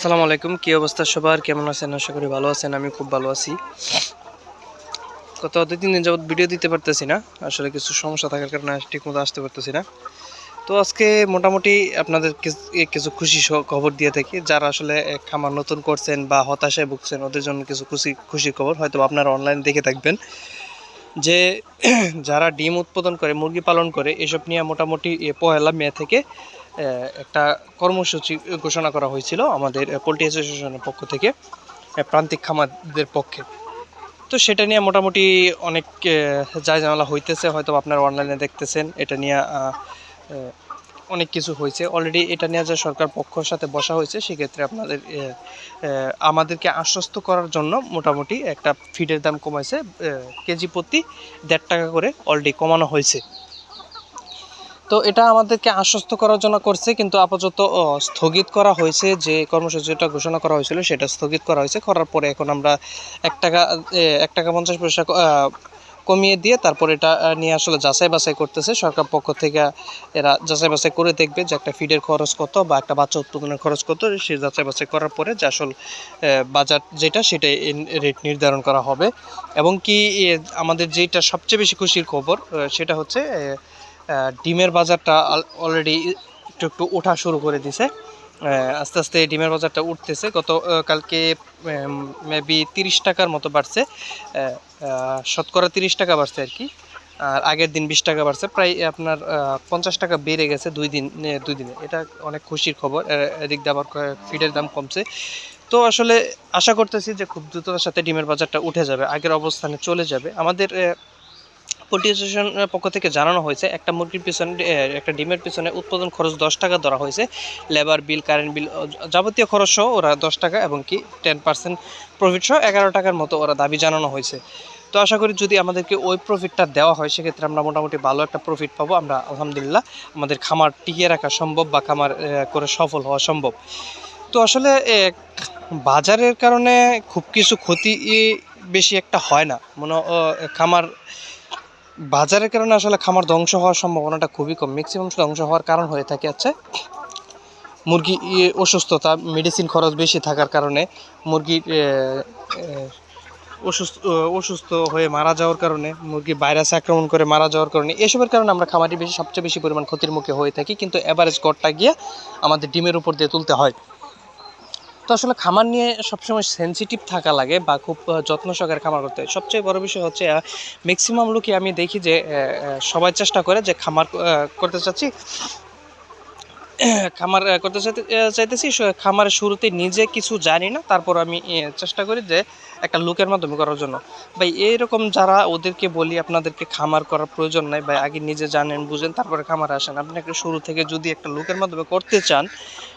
আসসালামু আলাইকুম, কী অবস্থা সবার? কেমন আছেন? আশা করি ভালো আছেন আমি খুব ভালো আছি। গত দুই তিন দিন যাবত ভিডিও দিতে পারতেছি না, আসলে কিছু সমস্যা থাকার কারণে ঠিক মতো আসতে পারতেছি না। তো আজকে মোটামুটি আপনাদের কিছু খুশি খবর দিয়ে থাকি, যারা আসলে খামার নতুন করছেন বা হতাশায় ভুগছেন, ওদের জন্য কিছু খুশি খুশির খবর, হয়তো আপনারা অনলাইন দেখে থাকবেন। যে যারা ডিম উৎপাদন করে, মুরগি পালন করে, এসব নিয়ে মোটামুটি পহেলা মে থেকে একটা কর্মসূচি ঘোষণা করা হয়েছিল আমাদের পোলট্রি অ্যাসোসিয়েশনের পক্ষ থেকে প্রান্তিক খামারদের পক্ষে। তো সেটা নিয়ে মোটামুটি অনেক যায় ঝামেলা হইতেছে, হয়তো আপনারা অনলাইনে দেখতেছেন, এটা নিয়ে অনেক কিছু হয়েছে। অলরেডি এটা নিয়ে যে সরকার পক্ষের সাথে বসা হয়েছে, সেক্ষেত্রে আপনাদের আমাদেরকে আশ্বস্ত করার জন্য মোটামুটি একটা ফিডের দাম কমাইছে কেজি প্রতি দেড় টাকা করে অলরেডি কমানো হয়েছে। তো এটা আমাদেরকে আশ্বস্ত করার জন্য করছে, কিন্তু আপাতত স্থগিত করা হয়েছে যে কর্মসূচিটা ঘোষণা করা হয়েছিল, সেটা স্থগিত করা হয়েছে। করার পরে এখন আমরা এক টাকা এক টাকা পঞ্চাশ পয়সা কমিয়ে দিয়ে তারপর এটা নিয়ে আসলে যাচাই বাছাই করতেছে। সরকার পক্ষ থেকে এরা যাচাই বাছাই করে দেখবে যে একটা ফিডের খরচ কত বা একটা বাচ্চা উৎপাদনের খরচ কত। সেই যাচাই বাছাই করার পরে যে আসল বাজার যেটা, সেটা রেট নির্ধারণ করা হবে। এবং কি আমাদের যেটা সবচেয়ে বেশি খুশির খবর সেটা হচ্ছে ডিমের বাজারটা অলরেডি একটু একটু ওঠা শুরু করে দিছে। আস্তে আস্তে ডিমের বাজারটা উঠতেছে। গত কালকে মেবি তিরিশ টাকার মতো বাড়ছে। শতকরা তিরিশ টাকা বাড়ছে আর কি। আর আগের দিন বিশ টাকা বাড়ছে। প্রায় আপনার পঞ্চাশ টাকা বেড়ে গেছে দুই দিন দুই দিনে। এটা অনেক খুশির খবর। এদিক দিয়ে আবার ফিডের দাম কমছে। তো আসলে আশা করতেছি যে খুব দ্রুততার সাথে ডিমের বাজারটা উঠে যাবে। আগের অবস্থানে চলে যাবে। আমাদের পোলট্রি অ্যাসোসিয়েশন পক্ষ থেকে জানানো হয়েছে, একটা মুরগির পিছনে একটা ডিমের পিছনে উৎপাদন খরচ দশ টাকা ধরা হয়েছে। লেবার বিল, কারেন্ট বিল যাবতীয় খরচ সহ ওরা দশ টাকা এবং কি টেন পার্সেন্ট প্রফিট সহ এগারো টাকার মতো ওরা দাবি জানানো হয়েছে। তো আশা করি যদি আমাদেরকে ওই প্রফিটটা দেওয়া হয়, সেক্ষেত্রে আমরা মোটামুটি ভালো একটা প্রফিট পাবো। আমরা আলহামদুলিল্লাহ আমাদের খামার টিকিয়ে রাখা সম্ভব বা খামার করে সফল হওয়া সম্ভব। তো আসলে বাজারের কারণে খুব কিছু ক্ষতি বেশি একটা হয় না। মনে খামার বাজারের কারণে আসলে খামার ধ্বংস হওয়ার সম্ভাবনাটা খুবই কম। ম্যাক্সিমাম ধ্বংস হওয়ার কারণ হয়ে থাকে হচ্ছে মুরগি অসুস্থতা মেডিসিন খরচ বেশি থাকার কারণে মুরগির অসুস্থ অসুস্থ হয়ে মারা যাওয়ার কারণে, মুরগি ভাইরাস আক্রমণ করে মারা যাওয়ার কারণে, এসবের কারণে আমরা খামারি বেশি, সবচেয়ে বেশি পরিমাণ ক্ষতির মুখে হয়ে থাকি। কিন্তু অ্যাভারেজ গড়টা গিয়ে আমাদের ডিমের উপর দিয়ে তুলতে হয়। তো আসলে খামার নিয়ে সবসময় সেন্সিটিভ থাকা লাগে বা খুব যত্ন সহকারে খামার করতে হয়। সবচেয়ে বড় বিষয় হচ্ছে ম্যাক্সিমাম লোকই আমি দেখি যে সবাই চেষ্টা করে যে খামার করতে চাচ্ছি। খামার করতে চাইতেছি খামারের শুরুতে নিজে কিছু জানি না, তারপর আমি চেষ্টা করি যে একটা লোকের মাধ্যমে করার জন্য। ভাই, এইরকম যারা ওদেরকে বলি আপনাদেরকে খামার করার প্রয়োজন নাই, ভাই, আগে নিজে জানেন, বুঝেন, তারপরে খামার আসেন। আপনি একটা শুরু থেকে যদি একটা লোকের মাধ্যমে করতে চান,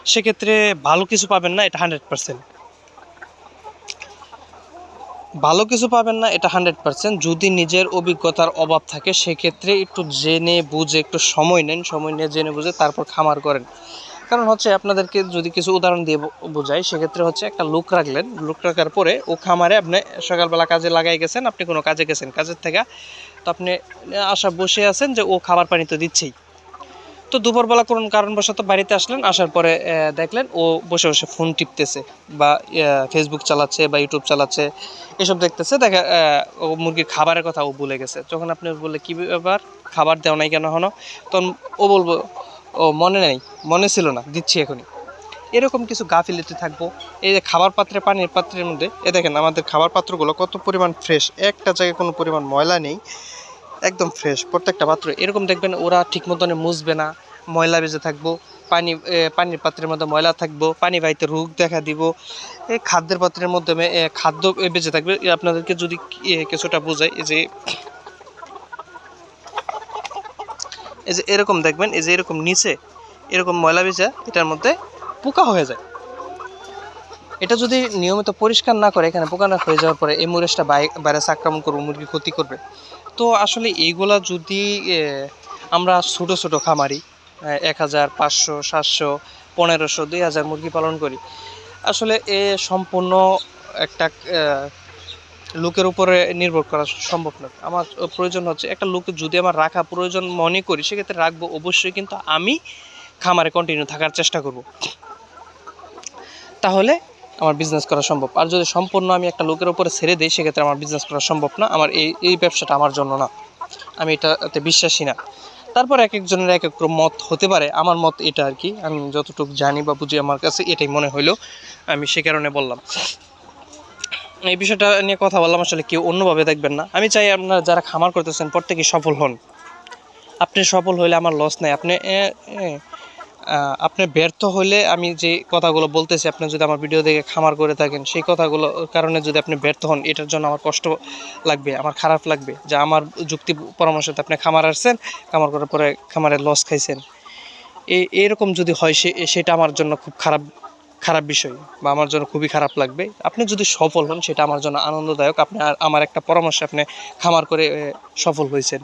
সেক্ষেত্রে ভালো কিছু পাবেন না, এটা হান্ড্রেড পার্সেন্ট। ভালো কিছু পাবেন না, এটা হান্ড্রেড পার্সেন্ট। যদি নিজের অভিজ্ঞতার অভাব থাকে, সেক্ষেত্রে একটু জেনে, বুঝে, একটু সময় নেন, সময় নিয়ে জেনে বুঝে তারপর খামার করেন। কারণ হচ্ছে আপনাদেরকে যদি কিছু উদাহরণ দিয়ে বোঝাই, সেক্ষেত্রে হচ্ছে একটা লোক রাখলেন। লোক রাখার পরে ও খামারে আপনি সকালবেলা কাজে লাগাই গেছেন, আপনি কোনো কাজে গেছেন। কাজের থেকে তো আপনি আশা বসে আছেন যে ও খাবার পানি তো দিচ্ছেই। তো দুপুরবেলা কোনো কারণবশত বাড়িতে আসলেন, আসার পরে দেখলেন ও বসে বসে ফোন টিপতেছে বা ফেসবুক চালাচ্ছে বা ইউটিউব চালাচ্ছে, এসব দেখতেছে। দেখা ও মুরগির খাবারের কথা ও ভুলে গেছে। যখন আপনি বললে, কি ব্যাপার? খাবার দেওয়া নাই কেন হনো তখন ও বলব ও, মনে নেই, মনে ছিল না, দিচ্ছি এখনই। এরকম কিছু গাফিলিতে থাকব। এই যে খাবার পাত্রে, পানির পাত্রের মধ্যে, এ দেখেন আমাদের খাবার পাত্রগুলো কত পরিমাণ ফ্রেশ একটা জায়গায় কোনো পরিমাণ ময়লা নেই, একদম ফ্রেশ প্রত্যেকটা পাত্র। এরকম দেখবেন ওরা ঠিক মতন মুছবে না, ময়লা বেজে থাকব, পানি পানির পাত্রের মধ্যে ময়লা থাকব, পানি বাড়িতে রোগ দেখা দিব। এই খাদ্যের পাত্রের মাধ্যমে খাদ্য বেজে থাকবে। আপনাদেরকে যদি কিছুটা এই যে এই যে এরকম দেখবেন, এই যে এরকম নিচে এরকম ময়লা বেজা এটার মধ্যে পোকা হয়ে যায়। এটা যদি নিয়মিত পরিষ্কার না করে, এখানে পোকা না হয়ে যাওয়ার পরে এই মুরেশটা ভাইরাস আক্রমণ করবে, মুরগি ক্ষতি করবে। তো আসলে এইগুলা যদি আমরা ছোট ছোট খামারি এক হাজার, পাঁচশো, সাতশো, পনেরোশো, দুই হাজার মুরগি পালন করি, আসলে এ সম্পূর্ণ একটা লোকের উপরে নির্ভর করা সম্ভব নয় আমার প্রয়োজন হচ্ছে একটা লোক যদি আমার রাখা প্রয়োজন মনে করি, সেক্ষেত্রে রাখব অবশ্যই, কিন্তু আমি খামারে কন্টিনিউ থাকার চেষ্টা করব। তাহলে আমার বিজনেস করা সম্ভব। আর যদি সম্পূর্ণ আমি একটা লোকের উপরে ছেড়ে দিই, সেক্ষেত্রে আমার বিজনেস করা সম্ভব না। আমার এই এই ব্যবসাটা আমার জন্য না। আমি এটাতে বিশ্বাসী না। তারপর এক একজনের এক এক মত হতে পারে। আমার মত এটা আর কি। আমি যতটুকু জানি বা বুঝি আমার কাছে এটাই মনে হইল। আমি সে কারণে বললাম। এই বিষয়টা নিয়ে কথা বললাম, আসলে কেউ অন্যভাবে দেখবেন না। আমি চাই আপনারা যারা খামার করতেছেন, প্রত্যেকেই সফল হন। আপনি সফল হলে আমার লস নাই। আপনি আপনি ব্যর্থ হলে আমি যে কথাগুলো বলতেছি, আপনি যদি আমার ভিডিও দেখে খামার করে থাকেন, সেই কথাগুলো কারণে যদি আপনি ব্যর্থ হন, এটার জন্য আমার কষ্ট লাগবে, আমার খারাপ লাগবে যে আমার যুক্তি পরামর্শতে আপনি খামার আসছেন, খামার করার পরে খামারে লস খাইছেন। এই এরকম যদি হয়, সে, সেটা আমার জন্য খুব খারাপ খারাপ বিষয় বা আমার জন্য খুবই খারাপ লাগবে। আপনি যদি সফল হন, সেটা আমার জন্য আনন্দদায়ক। আপনি আমার একটা পরামর্শে আপনি খামার করে সফল হয়েছেন।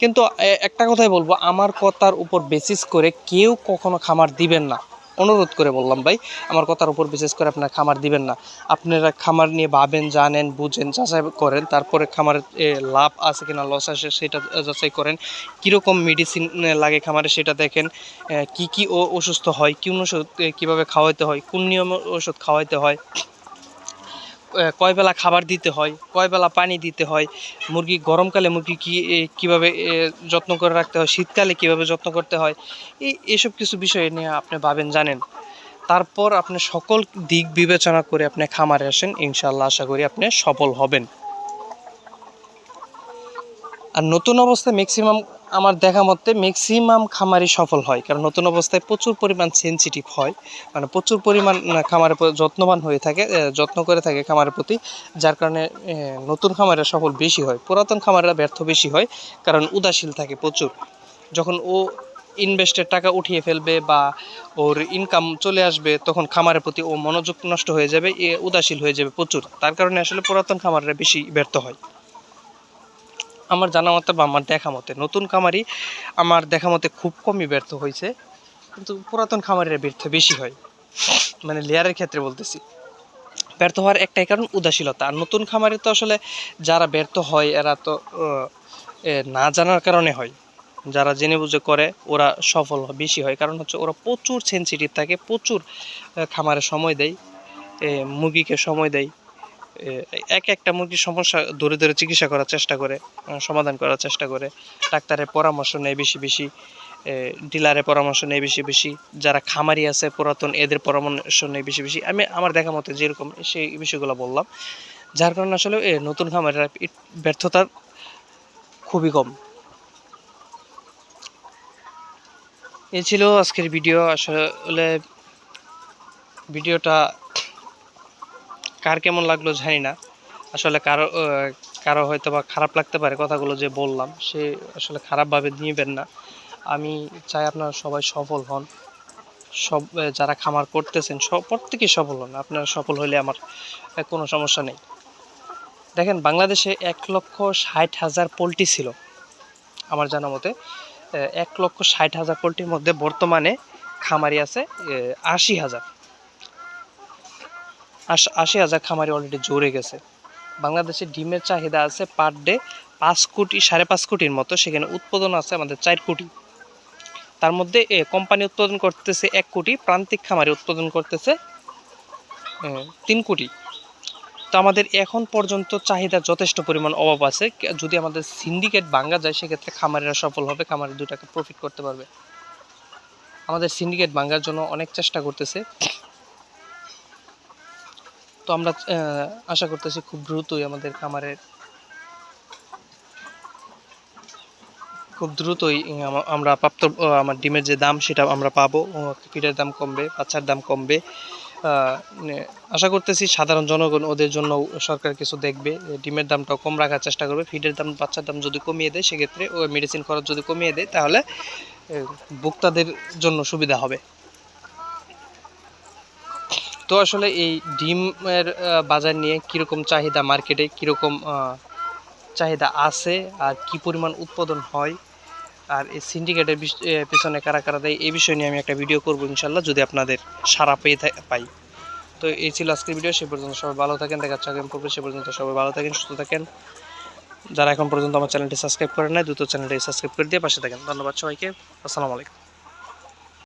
কিন্তু একটা কথাই বলব, আমার কথার উপর বেসিস করে কেউ কখনো খামার দিবেন না। অনুরোধ করে বললাম, ভাই, আমার কথার উপর বিশেষ করে আপনারা খামার দিবেন না। আপনারা খামার নিয়ে ভাবেন, জানেন, বুঝেন, যাচাই করেন, তারপরে খামারের লাভ আছে কিনা, লস আসে সেটা যাচাই করেন। কীরকম মেডিসিন লাগে খামারে সেটা দেখেন কি কি ও অসুস্থ হয় কোন ওষুধ কীভাবে খাওয়াইতে হয়, কোন নিয়ম ওষুধ খাওয়াইতে হয় কয় বেলা খাবার দিতে হয়, কয় বেলা পানি দিতে হয়, মুরগি গরমকালে মুরগি কি কীভাবে যত্ন করে রাখতে হয়, শীতকালে কীভাবে যত্ন করতে হয়, এই, এসব কিছু বিষয় নিয়ে আপনি ভাবেন, জানেন। তারপর আপনি সকল দিক বিবেচনা করে আপনি খামারে আসেন ইনশাল্লাহ আশা করি আপনি সফল হবেন। আর নতুন অবস্থায় ম্যাক্সিমাম আমার দেখা মতে ম্যাক্সিমাম খামারি সফল হয়, কারণ নতুন অবস্থায় প্রচুর পরিমাণ সেনসিটিভ হয়। মানে প্রচুর পরিমাণ খামারের যত্নবান হয়ে থাকে যত্ন করে থাকে খামারের প্রতি, যার কারণে নতুন খামারের সফল বেশি হয়। পুরাতন খামারেরা ব্যর্থ বেশি হয়, কারণ উদাসীন থাকে প্রচুর। যখন ও ইনভেস্টের টাকা উঠিয়ে ফেলবে বা ওর ইনকাম চলে আসবে, তখন খামারের প্রতি ও মনোযোগ নষ্ট হয়ে যাবে, এ উদাসীন হয়ে যাবে প্রচুর। তার কারণে আসলে পুরাতন খামাররা বেশি ব্যর্থ হয়। আমার জানা মতে বা আমার দেখা মতে, নতুন খামারি আমার দেখা মতে খুব কমই ব্যর্থ হয়েছে। কিন্তু পুরাতন খামারিরা ব্যর্থ বেশি হয়। মানে লেয়ারের ক্ষেত্রে বলতেছি। ব্যর্থ হওয়ার একটাই কারণ উদাসীনতা। আর নতুন খামারে তো আসলে যারা ব্যর্থ হয়, এরা তো না জানার কারণে হয়। যারা জেনে বুঝে করে, ওরা সফল বেশি হয়। কারণ হচ্ছে ওরা প্রচুর সেনসিটিভ থাকে, প্রচুর খামারে সময় দেয় মুরগিকে সময় দেয়। এক একটা মুরগির সমস্যা ধরে ধরে চিকিৎসা করার চেষ্টা করে সমাধান করার চেষ্টা করে। ডাক্তারের পরামর্শ নেয় বেশি বেশি ডিলারের পরামর্শ নেয় বেশি বেশি যারা খামারি আছে পুরাতন এদের পরামর্শ নেয় বেশি বেশি। আমি আমার দেখা মতে যেরকম সেই বিষয়গুলো বললাম যার কারণে আসলে এ, নতুন খামারিরা ব্যর্থতার খুবই কম। এই ছিল আজকের ভিডিও। আসলে ভিডিওটা কার কেমন লাগল জানি না। আসলে কারও কারও হয়তো বা খারাপ লাগতে পারে কথাগুলো যে বললাম, সে আসলে খারাপভাবে নিবেন না। আমি চাই আপনারা সবাই সফল হন। সব যারা খামার করতেছেন, সব প্রত্যেকেই সফল হন। আপনারা সফল হলে আমার কোনো সমস্যা নেই। দেখেন, বাংলাদেশে এক লক্ষ ষাট হাজার পোলট্রি ছিল। আমার জানা মতে এক লক্ষ ষাট হাজার পোলট্রির মধ্যে বর্তমানে খামারি আছে আশি হাজার। আশ- হাজার খামারি অলরেডি জোরে গেছে। বাংলাদেশে ডিমের চাহিদা আছে পার ডে পাঁচ কোটি, সাড়ে পাঁচ কোটির মতো। সেখানে উৎপাদন আছে আমাদের চার কোটি। তার মধ্যে কোম্পানি উৎপাদন করতেছে এক কোটি, প্রান্তিক খামারি উৎপাদন করতেছে তিন কোটি। তো আমাদের এখন পর্যন্ত চাহিদা যথেষ্ট পরিমাণ অভাব আছে। যদি আমাদের সিন্ডিকেট ভাঙ্গা যায়, সেক্ষেত্রে খামারিরা সফল হবে, খামারি দু টাকা প্রফিট করতে পারবে। আমাদের সিন্ডিকেট ভাঙ্গার জন্য অনেক চেষ্টা করতেছে। তো আমরা আশা করতেছি খুব দ্রুতই আমাদের খামারের, খুব দ্রুতই আমরা প্রাপ্ত আমার ডিমের যে দাম সেটা আমরা পাবো ফিডের দাম কমবে, বাচ্চার দাম কমবে। আশা করতেছি সাধারণ জনগণ ওদের জন্য সরকার কিছু দেখবে ডিমের দামটা কম রাখার চেষ্টা করবে। ফিডের দাম, বাচ্চার দাম যদি কমিয়ে দেয়, সেক্ষেত্রে ও মেডিসিন খরচ যদি কমিয়ে দেয়, তাহলে ভোক্তাদের জন্য সুবিধা হবে। তো আসলে এই ডিমের বাজার নিয়ে কীরকম চাহিদা, মার্কেটে কীরকম চাহিদা আছে আর কি পরিমাণ উৎপাদন হয়? আর এই সিন্ডিকেটের পিছনে কারা কারা দেয়, এই বিষয় নিয়ে আমি একটা ভিডিও করব ইনশাল্লাহ, যদি আপনাদের সারা পেয়ে পাই। তো এই ছিল আজকের ভিডিও, সে পর্যন্ত সবাই ভালো থাকেন, দেখা আগামী পর্বে, সে পর্যন্ত সবাই ভালো থাকেন, সুস্থ থাকেন। যারা এখন পর্যন্ত আমার চ্যানেলটি সাবস্ক্রাইব করেন নাই, দ্রুত চ্যানেলটি সাবস্ক্রাইব করে দিয়ে পাশে থাকেন। ধন্যবাদ সবাইকে, আসসালামু আলাইকুম।